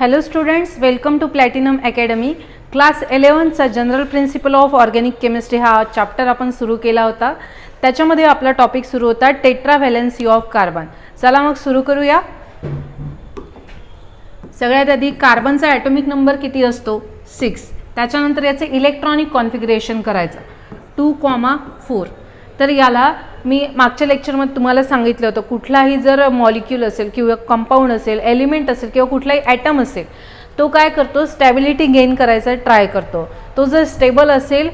Hello students welcome to platinum academy class इलेवनचा general principle of organic chemistry हा chapter आपण सुरू केला होता. त्याच्यामध्ये आपला टॉपिक सुरू होता टेट्रा व्हॅलेन्सी ऑफ कार्बन चला मग सुरू करूया. सगळ्यात आधी कार्बनचा ॲटॉमिक नंबर किती असतो? सिक्स त्याच्यानंतर याचं इलेक्ट्रॉनिक कॉन्फिगरेशन करायचं. टू कॉमा फोर तर याला मी मागच्या लेक्चरमध्ये तुम्हाला सांगितलं होतं कुठलाही जर मॉलिक्यूल असेल किंवा कंपाऊंड असेल एलिमेंट असेल किंवा कुठलाही ॲटम असेल तो काय करतो? स्टॅबिलिटी गेन करायचा ट्राय करतो. तो जर स्टेबल असेल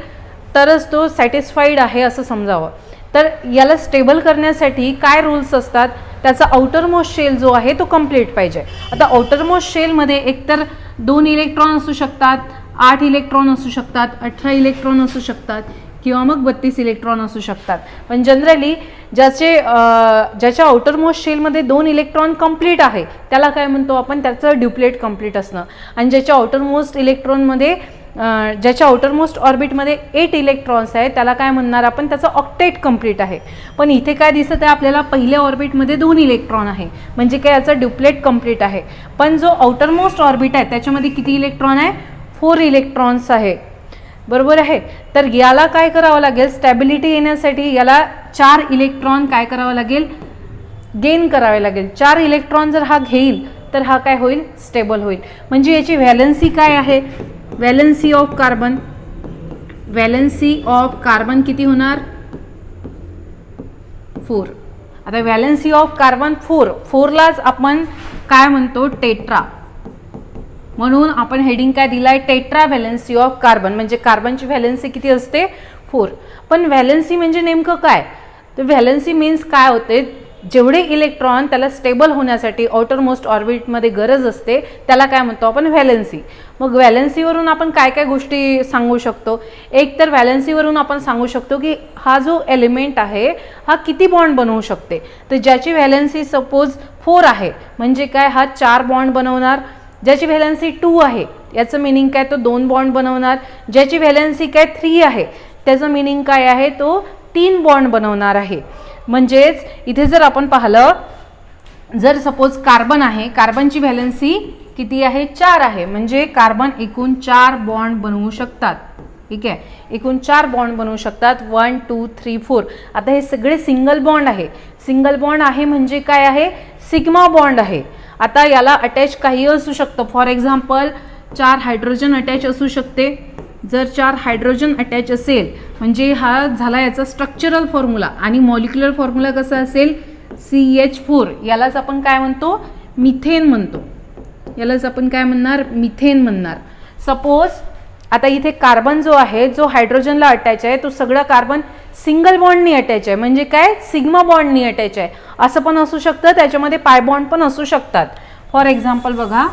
तरच तो सॅटिस्फाईड आहे असं समजावं. तर याला स्टेबल करण्यासाठी काय रूल्स असतात? त्याचा आउटरमोस्ट शेल जो आहे तो कंप्लीट पाहिजे. आता आउटरमोस्ट शेलमध्ये एकतर दोन इलेक्ट्रॉन असू शकतात आठ इलेक्ट्रॉन असू शकतात अठरा इलेक्ट्रॉन असू शकतात. किंवा मग बत्तीस इलेक्ट्रॉन असू शकतात. पण जनरली ज्याचे ज्याच्या आउटरमोस्ट शेलमध्ये दोन इलेक्ट्रॉन कंप्लीट आहे त्याला काय म्हणतो आपण? त्याचं ड्युप्लेट कंप्लीट असणं. आणि ज्याच्या आउटरमोस्ट इलेक्ट्रॉनमध्ये ज्याच्या आउटरमोस्ट ऑर्बिटमध्ये एट इलेक्ट्रॉन्स आहे त्याला काय म्हणणार आपण? त्याचं ऑक्टेट कंप्लीट आहे. पण इथे काय दिसत आहे? आपल्याला पहिल्या ऑर्बिटमध्ये दोन इलेक्ट्रॉन आहे. म्हणजे काय? याचं ड्युप्लेट कंप्लीट आहे. पण जो आउटरमोस्ट ऑर्बिट आहे त्याच्यामध्ये किती इलेक्ट्रॉन आहे? फोर इलेक्ट्रॉन्स आहे. बरोबर आहे. तर याला काय करावं लागेल? स्टॅबिलिटी येण्यासाठी याला चार इलेक्ट्रॉन काय करावं लागेल? गेन करावे लागेल. चार इलेक्ट्रॉन जर हा घेईल तर हा काय होईल? स्टेबल होईल. म्हणजे याची व्हॅलन्सी काय आहे? Valency of carbon valency of carbon किती होणार? फोर आता व्हॅलन्सी ऑफ कार्बन फोर फोरलाच आपण काय म्हणतो? टेट्रा म्हणून आपण हेडिंग काय दिलाय? टेट्रा व्हॅलेन्सी ऑफ कार्बन म्हणजे कार्बनची व्हॅलेन्सी किती असते? फोर पण व्हॅलेन्सी म्हणजे नेमकं काय? तर व्हॅलेन्सी मीन्स काय होते? जेवढे इलेक्ट्रॉन त्याला स्टेबल होण्यासाठी आउटरमोस्ट ऑर्बिटमध्ये गरज असते त्याला काय म्हणतो आपण? व्हॅलेन्सी मग व्हॅलेन्सीवरून आपण काय काय गोष्टी सांगू शकतो? एक तर व्हॅलेन्सीवरून आपण सांगू शकतो की हा जो एलिमेंट आहे हा किती बॉन्ड बनवू शकते? तर ज्याची व्हॅलेन्सी सपोज फोर आहे म्हणजे काय? हा चार बॉन्ड बनवणार. ज्याची व्हॅलन्सी टू आहे याचं मिनिंग काय? तो दोन बॉन्ड बनवणार. ज्याची व्हॅलन्सी काय? थ्री आहे त्याचं मिनिंग काय आहे? तो तीन बॉन्ड बनवणार आहे. म्हणजेच इथे जर आपण पाहिलं जर सपोज कार्बन आहे कार्बनची व्हॅलन्सी किती आहे? चार आहे. म्हणजे कार्बन एकूण चार बॉन्ड बनवू शकतात. ठीक आहे? एकूण चार बॉन्ड बनवू शकतात. वन टू थ्री फोर आता हे सगळे सिंगल बॉन्ड आहे. सिंगल बॉन्ड आहे म्हणजे काय आहे? सिग्मा बॉन्ड आहे. आता याला अटॅच काही असू शकतं. फॉर एक्झाम्पल चार हायड्रोजन अटॅच असू शकते. जर चार हायड्रोजन अटॅच असेल म्हणजे हा झाला याचा स्ट्रक्चरल फॉर्म्युला आणि मॉलिक्युलर फॉर्म्युला कसा असेल? सी एच फोर यालाच आपण काय म्हणतो? मिथेन म्हणतो. यालाच आपण काय म्हणणार? मिथेन म्हणणार. सपोज आता इथे कार्बन जो आहे जो हायड्रोजनला अटॅच आहे तो सगळा कार्बन सिंगल बॉन्डनी अटॅच आहे. म्हणजे काय? सिग्मा बॉन्डनी अटॅच आहे. असं पण असू शकतं त्याच्यामध्ये पाय बॉन्ड पण असू शकतात. फॉर एक्झाम्पल बघा.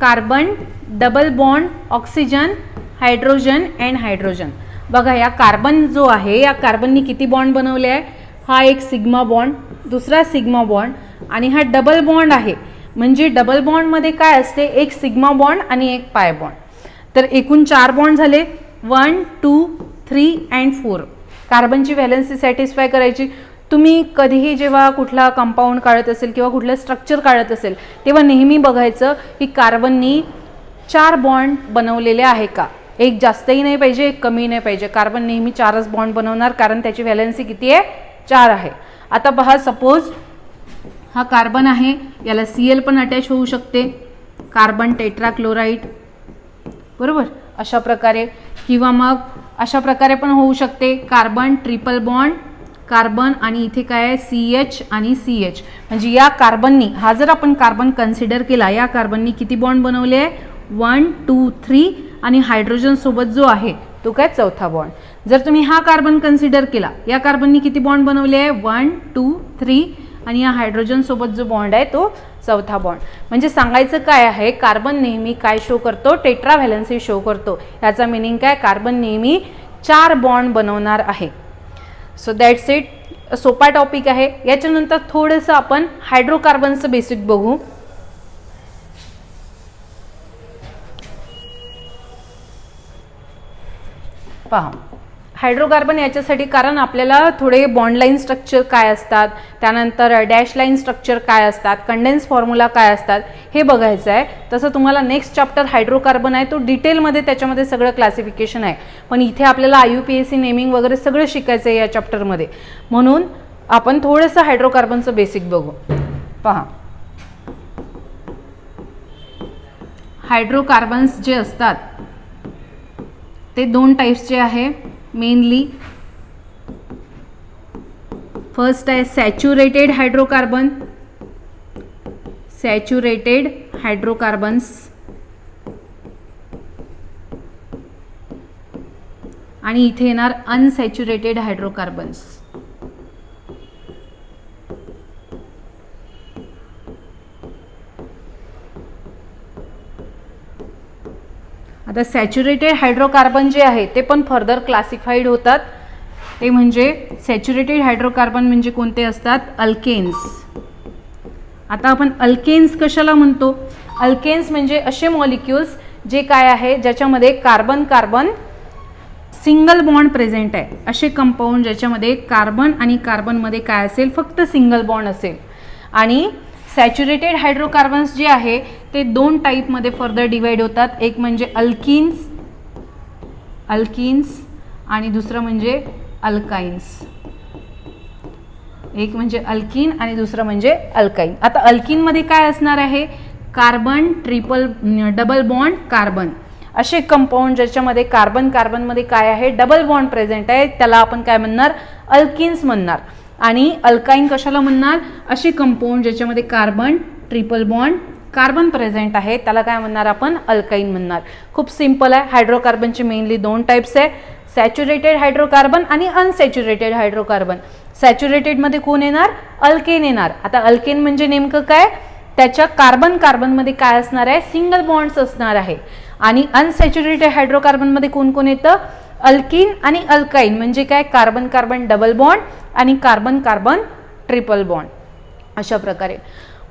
Carbon double bond oxygen hydrogen and hydrogen. बघा या कार्बन जो आहे या कार्बननी किती बॉन्ड बनवले आहे? हा एक सिग्मा बॉन्ड दुसरा सिग्मा बॉन्ड आणि हा डबल बॉन्ड आहे. म्हणजे डबल बॉन्डमध्ये काय असते? एक सिग्मा बॉन्ड आणि एक पाय बॉन्ड. तर एकूण चार बॉन्ड झाले. One two three and four. कार्बनची valency satisfy करायची. तुम्ही कधीही जेव्हा कुठला कंपाऊंड काढत असेल किंवा कुठलं स्ट्रक्चर काढत असेल तेव्हा नेहमी बघायचं की कार्बननी चार बॉन्ड बनवलेले आहे का? एक जास्तही नाही पाहिजे एक कमी नाही पाहिजे. कार्बन नेहमी चारच बॉन्ड बनवणार कारण त्याची व्हॅलन्सी किती आहे? चार आहे. आता पहा सपोज हा कार्बन आहे याला सी एल पण अटॅच होऊ शकते. कार्बन टेट्राक्लोराईड बरोबर? अशा प्रकारे. किंवा मग अशा प्रकारे पण होऊ शकते. कार्बन ट्रिपल बॉन्ड कार्बन आणि इथे काय आहे? सी एच आणि सी एच म्हणजे या कार्बननी हा जर आपण कार्बन कन्सिडर केला या कार्बननी किती बॉन्ड बनवले आहे? वन टू थ्री आणि हायड्रोजनसोबत जो आहे तो काय? चौथा बॉन्ड जर तुम्ही हा कार्बन कन्सिडर केला या कार्बननी किती बॉन्ड बनवले आहे? वन टू थ्री आणि या हायड्रोजनसोबत जो बॉन्ड आहे तो चौथा बॉन्ड म्हणजे सांगायचं काय आहे कार्बन नेहमी काय शो करतो? टेट्रा व्हॅलन्सी शो करतो. याचा मिनिंग काय? कार्बन नेहमी चार बॉन्ड बनवणार आहे. सो दॅट्स इट सोपा टॉपिक आहे. याच्यानंतर थोडंसं आपण हायड्रोकार्बनचं बेसिक बघू. पहा. हायड्रोकार्बन याच्यासाठी कारण आपल्याला थोडे बॉन्ड लाईन स्ट्रक्चर काय असतात त्यानंतर डॅश लाईन स्ट्रक्चर काय असतात कंडेन्स फॉर्म्युला काय असतात हे बघायचं आहे. तसं तुम्हाला नेक्स्ट चॅप्टर हायड्रोकार्बन आहे तो डिटेलमध्ये त्याच्यामध्ये सगळं क्लासिफिकेशन आहे. पण इथे आपल्याला I U P S C naming वगैरे सगळं शिकायचं आहे या चॅप्टरमध्ये. म्हणून आपण थोडंसं हायड्रोकार्बनचं बेसिक बघू. पहा. हायड्रोकार्बन्स जे असतात ते दोन टाईप्सचे आहे. मेनली. फर्स्ट आहे सॅच्युरेटेड हायड्रोकार्बन सॅच्युरेटेड हायड्रोकार्बन्स आणि इथे येणार अनसॅच्युरेटेड हायड्रोकार्बन्स आता सॅच्युरेटेड हायड्रोकार्बन जे आहे ते पण फर्दर क्लासिफाईड होतात. ते म्हणजे सॅच्युरेटेड हायड्रोकार्बन म्हणजे कोणते असतात? अल्केन्स. आता आपण अल्केन्स कशाला म्हणतो? अल्केन्स म्हणजे असे मॉलिक्युल्स जे काय आहे ज्याच्यामध्ये carbon carbon single bond present आहे. असे कंपाऊंड ज्याच्यामध्ये कार्बन आणि कार्बनमध्ये काय असेल? फक्त सिंगल बॉन्ड असेल. आणि सॅच्युरेटेड हायड्रोकार्बन्स जे आहे ते दोन टाईपमध्ये फर्दर डिवाइड होतात. एक म्हणजे अल्किन्स अल्किन्स आणि दुसरं म्हणजे अल्काइन्स एक म्हणजे अल्किन आणि दुसरं म्हणजे अल्काईन आता अल्किनमध्ये काय असणार आहे? Carbon triple double bond carbon असे कंपाऊंड ज्याच्यामध्ये कार्बन कार्बनमध्ये काय आहे? डबल बॉन्ड प्रेझेंट आहे. त्याला आपण काय म्हणणार? अल्किन्स म्हणणार. आणि अल्काईन कशाला म्हणणार? असे कंपाऊंड ज्याच्यामध्ये carbon triple bond carbon present आहे. त्याला काय म्हणणार आपण? अल्काईन म्हणणार. खूप सिंपल आहे. हायड्रोकार्बनचे मेनली दोन टाईप्स आहे. सॅच्युरेटेड हायड्रोकार्बन आणि अनसॅच्युरेटेड हायड्रोकार्बन सॅच्युरेटेडमध्ये कोण येणार? अल्केन येणार. आता अल्केन म्हणजे नेमकं काय? त्याच्या कार्बन कार्बनमध्ये काय असणार आहे? सिंगल बॉन्ड्स असणार आहे. आणि अनसॅच्युरेटेड हायड्रोकार्बनमध्ये कोण कोण येतं? अल्किन आणि अल्काईन म्हणजे काय? कार्बन कार्बन डबल बॉन्ड आणि कार्बन कार्बन ट्रिपल बॉन्ड अशा प्रकारे.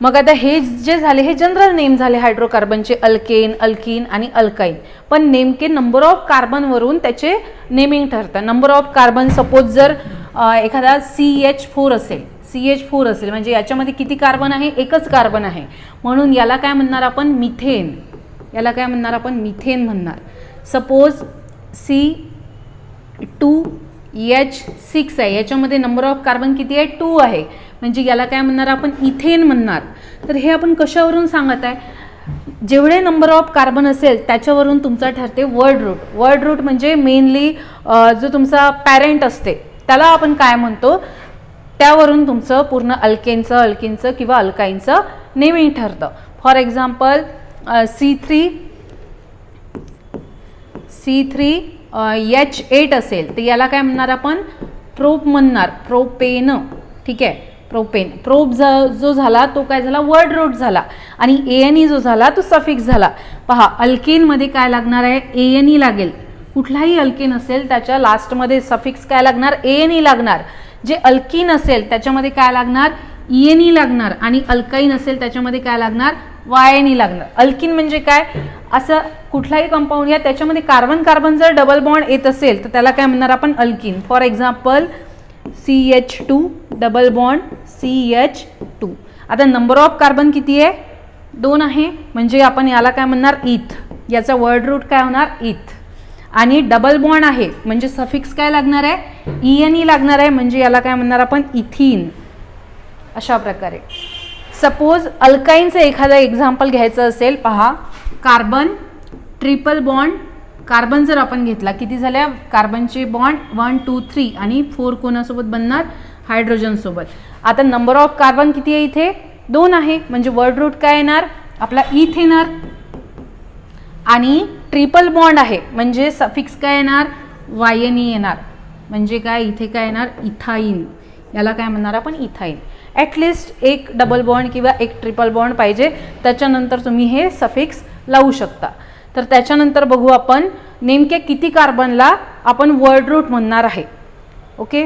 मग आता हे जे झाले हे जनरल नेम झाले हायड्रोकार्बनचे अल्केन अल्किन आणि अल्काईन पण नेमके नंबर ऑफ कार्बनवरून त्याचे नेमिंग ठरतं. नंबर ऑफ कार्बन सपोज जर एखादा सी एच फोर असेल सी एच फोर असेल म्हणजे याच्यामध्ये किती कार्बन आहे? एकच कार्बन आहे. म्हणून याला काय म्हणणार आपण? मिथेन याला काय म्हणणार आपण? मिथेन म्हणणार. Suppose C two H six आहे. याच्यामध्ये नंबर ऑफ कार्बन किती आहे? टू आहे. म्हणजे याला काय म्हणणार आपण? इथेन म्हणणार. तर हे आपण कशावरून सांगत आहे? जेवढे नंबर ऑफ कार्बन असेल त्याच्यावरून तुमचा ठरते वर्ड रूट वर्ड रूट म्हणजे मेनली जो तुमचा पॅरेंट असते त्याला आपण काय म्हणतो? त्यावरून तुमचं पूर्ण अल्केनचं अल्किनचं किंवा अल्काईनचं नेमिंग ठरतं. For example C three C three H eight असेल तर याला काय म्हणणार आपण? प्रोप म्हणणार. प्रोपेन ठीक आहे? प्रोपेन. प्रोप जा जो झाला तो काय झाला? वर्ड रोड झाला. आणि ए एन ई जो झाला तो सफिक्स झाला. पहा अल्केनमध्ये काय लागणार आहे? ए एन ई लागेल. कुठलाही अल्केन असेल त्याच्या लास्टमध्ये सफिक्स काय लागणार? ए एन ई लागणार. जे अल्किन असेल त्याच्यामध्ये काय लागणार? ई एन ई लागणार. आणि अल्काईन असेल त्याच्यामध्ये काय लागणार? वाय एन ई लागणार. अल्किन म्हणजे काय? असं कुठलाही कंपाऊंड या त्याच्यामध्ये कार्बन कार्बन जर डबल बॉन्ड येत असेल तर त्याला काय म्हणणार आपण? Alkene. For example C H two double bond C H two आता नंबर ऑफ कार्बन किती आहे? दोन आहे. म्हणजे आपण याला काय म्हणणार? इथ याचा वर्ड रूट काय होणार? इथ आणि डबल बॉन्ड आहे. म्हणजे सफिक्स काय लागणार आहे? ई एन ई लागणार आहे. म्हणजे याला काय म्हणणार आपण? इथिन अशा प्रकारे. सपोज अल्काईनचं एखादं एक्झाम्पल घ्यायचं असेल पहा. कार्बन ट्रिपल बॉन्ड कार्बन जर आपण घेतला किती झाल्या? कार्बनचे बॉन्ड वन टू थ्री आणि फोर कोणासोबत बनणार? हायड्रोजनसोबत आता नंबर ऑफ कार्बन किती आहे इथे? दोन आहे. म्हणजे वर्ड रूट काय येणार? आपला इथ येणार. आणि ट्रिपल बॉन्ड आहे. म्हणजे सफिक्स काय येणार? वायनी e येणार. म्हणजे काय? इथे काय येणार? इथाईन याला काय म्हणणार आपण? इथाईन ॲटलिस्ट एक डबल बॉन्ड किंवा एक ट्रिपल बॉन्ड पाहिजे. त्याच्यानंतर तुम्ही हे सफिक्स लावू शकता. तर त्याच्यानंतर बघू आपण नेमके किती कार्बनला आपण वर्ड रूट म्हणणार आहे. ओके